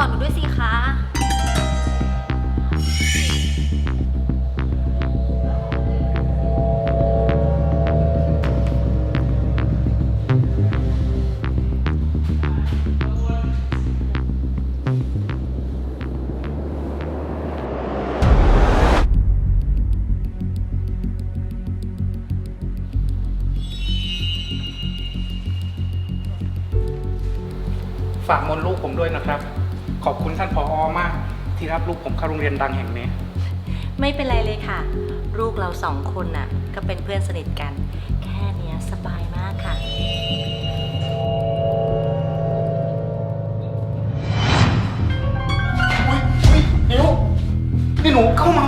อดหนูด้วยสิคะ ฝากมนลูกผมด้วยนะครับ ขอบคุณท่านผออมาก ที่รับลูกผมเข้าโรงเรียนดังแห่งนี้ ไม่เป็นไรเลยค่ะ ลูกเราสองคนน่ะ ก็เป็นเพื่อนสนิทกัน แค่เนี้ยสบายมากค่ะ อุ้ยอุ้ยนิวนี่หนูเข้ามา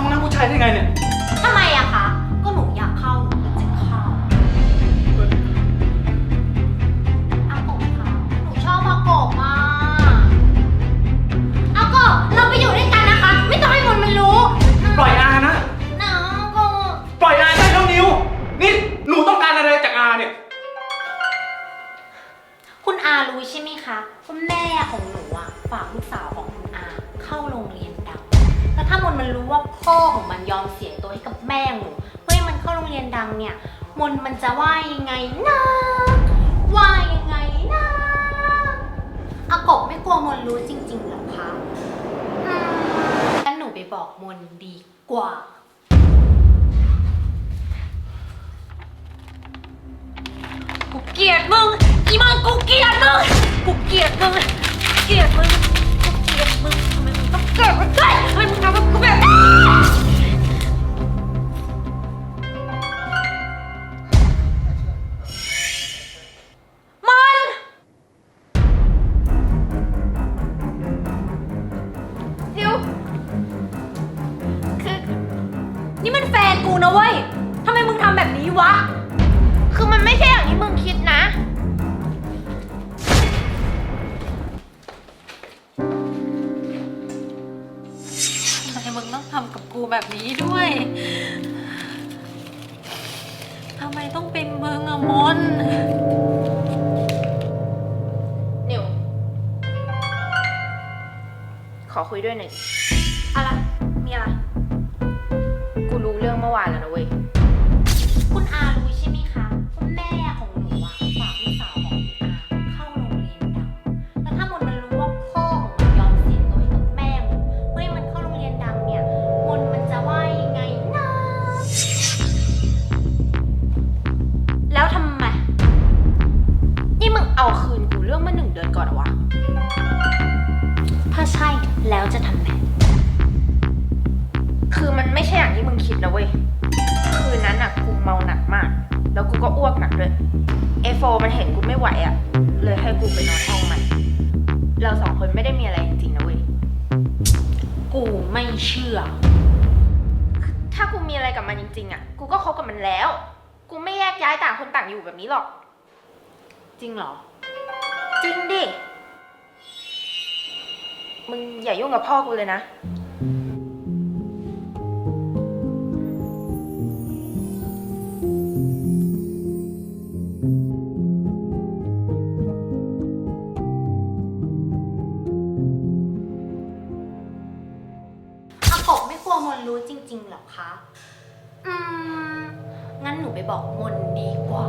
คุณอารู้ใช่ไหมคะว่าแม่ของหนูอะฝากลูกสาวของคุณอาเข้าโรงเรียนดัง แล้วถ้ามนต์มันรู้ว่าพ่อของมันยอมเสียตัวให้กับแม่หนูเพื่อให้มันเข้าโรงเรียนดังเนี่ยมนต์มันจะว่ายังไงนะว่ายังไงนะอากบไม่กลัวมนต์รู้จริงๆหรอคะงั้นหนูไปบอกมนต์ดีกว่า กูเกลียดมึง กูเกลียดมึง เกลียดมึง กูเกลียดมึงทำไมมึงต้องเกิดมาด้วยทำไมมึงทำกับกูแบบนี้มัน เดี๋ยว คือ นี่มันแฟนกูนะเว้ย ทำไมมึงทำแบบนี้วะ คือมันไม่ใช่อย่างที่มึงคิด ต้องทำกับกูแบบนี้ด้วยทำไมต้องเป็นมึงอะมน นิว ขอคุยด้วยหน่อยอะไร มีอะไร กูรู้เรื่องเมื่อวานแล้วนะเว้ย คุณอารู้ แล้วจะทำไงคือมันไม่ใช่อย่างที่มึงคิดนะเว้ย คืนนั้นน่ะกูเมาหนักมาก แล้วกูก็อ้วกหนักด้วยเอโฟมันเห็นกูไม่ไหวอะ่ะเลยให้กูไปนอนห้องมัน เราสองคนไม่ได้มีอะไรจริงๆนะเว้ย กูไม่เชื่อ ถ้ากูมีอะไรกับมันจริงๆอะ่ะกูก็คบกับมันแล้ว กูไม่แยกย้ายต่างคนต่างอยู่แบบนี้หรอก จริงเหรอ จริงดิ มึงอย่ายุ่งกับพ่อกูเลยนะ อากบไม่กลัวมนรู้จริงๆเหรอคะ อืม งั้นหนูไปบอกมนดีกว่า